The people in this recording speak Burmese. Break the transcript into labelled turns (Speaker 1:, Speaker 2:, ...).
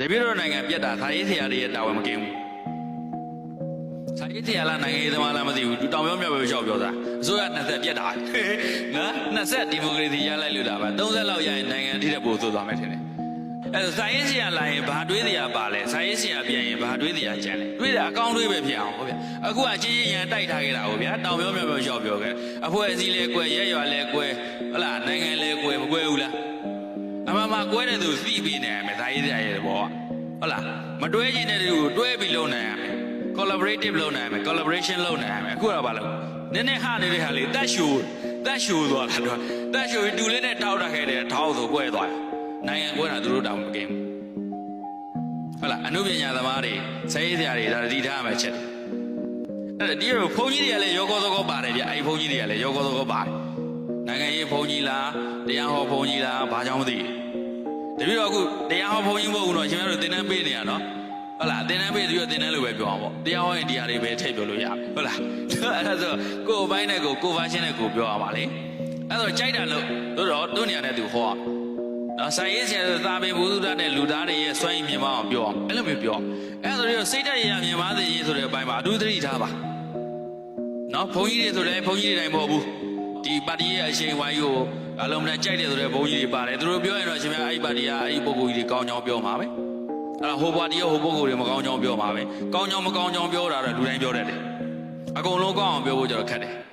Speaker 1: တပည့်တော်နိုင်ငံပြတ်တာသာရေးဆရာတွေရဲ့တာဝန်မကင်းဘူးသာရေးဆရာလားနိုင်ငံရေးသမားလားမသိဘူးသူတောင်ပြောမြောက်ပြောလျှောက်ပြောတာအစိုးရ20ပြတ်တာနော်20ဒီမိုကရေစီရလိုက်လို့တာပါ30လောက်ရရင်နိုင်ငံအထိတဲ့ပို့ဆိုသွားမယ်ထင်တယ်အဲ့ဒါစာရေးဆရာလာရင်ဘာတွေးစရာပါလဲစာရေးဆရာပြန်ရင်ဘာတွေးစရာကြံလဲတွေးတာအကောင်းတွေးပဲဖြစ်အောင်ဟုတ်ဗျအခုကကြီးကြီးရန်တိုက်ထားခဲ့တာဟုတ်ဗျာတောင်ပြောမြောက်ပြောလျှောက်ပြောခဲ့အဖွဲ့အစည်းလဲကွယ်ရက်ရွာလဲကွယ်ဟုတ်လားနိုင်ငံလဲကွယ်မကွယ်ဘူးလား အမမကွဲတဲ့သူသိပြီးနေရမယ်ဒါရေးစရာရဲ့ဘောဟုတ်လားမတွဲချင်တဲ့သူကိုတွဲပြီးလုပ်နိုင်ရမယ် collaborative လုပ်နိုင်ရမယ် collaboration လုပ်နိုင်ရမယ်အခုတော့ဘာလို့နည်းနည်းဟနေတဲ့ဟာလေးတက်ရှူတက်ရှူသွားတာတော့တက်ရှူတူလေးနဲ့ထောက်တာခဲ့တယ်ထောက်ဆိုကွဲသွားတယ်နိုင်ငံကွဲတာသူတို့တောင်မကင်းဘူးဟုတ်လားအမှုပညာသမားတွေစိတ်စရာတွေဒါတတိထားမှချက်တယ်အဲ့ဒါဒီလိုဘုန်းကြီးတွေကလည်းရောကောသောကောပါတယ်ဗျအဲ့ဒီဘုန်းကြီးတွေကလည်းရောကောသောကောပါတယ်နိုင်ငံရေးဘုန်းကြီးလားတရားဟောဘုန်းကြီးလားဘာကြောင့်မသိဘူး တပည့်တော်အခုတရားဟောဘုန်းကြီးမဟုတ်ဘူးတော့ရှင်များတို့သင်တန်းပေးနေရနော်ဟုတ်လားသင်တန်းပေးပြီးတော့သင်တန်းလို့ပဲပြောအောင်ပေါ့တရားဟောရင်တရားတွေပဲထည့်ပြောလို့ရမယ်ဟုတ်လားအဲ့ဒါဆိုကိုယ်အပိုင်းနဲ့ကိုယ်ကိုယ်ဖာရှင်းနဲ့ကိုယ်ပြောရပါလေအဲ့တော့ကြိုက်တာလို့တို့တော့တို့နေရာနဲ့သူဟောအောင်နော်ဆိုင်ရေးဆရာဆိုသာပင်ဘုသူဒ္ဓနဲ့လူသားတွေရဲ့စွမ်းရည်မြင်မအောင်ပြောအောင်အဲ့လိုမျိုးပြောအောင်အဲ့ဒါဆိုတော့စိတ်ဓာတ်ရည်ရမြင်ပါစေရေးဆိုတဲ့အပိုင်းမှာအထူးသတိထားပါနော်ဘုန်းကြီးတွေဆိုလည်းဘုန်းကြီးတွေတိုင်းမဟုတ်ဘူးဒီပါတီရဲ့အရှိန်ဝိုင်းကို အလုံးနဲ့ကြိုက်တယ်ဆိုတဲ့ဘုန်းကြီးတွေပါတယ်သူတို့ပြောရင်တော့ရှင်များအဲ့ဒီပါတီကအဲ့ဒီပုဂ္ဂိုလ်ကြီးတွေကောင်းကြောင်းပြောမှာပဲအဲ့ဒါဟိုပါတီရောဟိုပုဂ္ဂိုလ်တွေမကောင်းကြောင်းပြောမှာပဲကောင်းကြောင်းမကောင်းကြောင်းပြောတာတော့လူတိုင်းပြောတတ်တယ်အကုန်လုံးကောင်းအောင်ပြောဖို့ကြတော့ခက်တယ်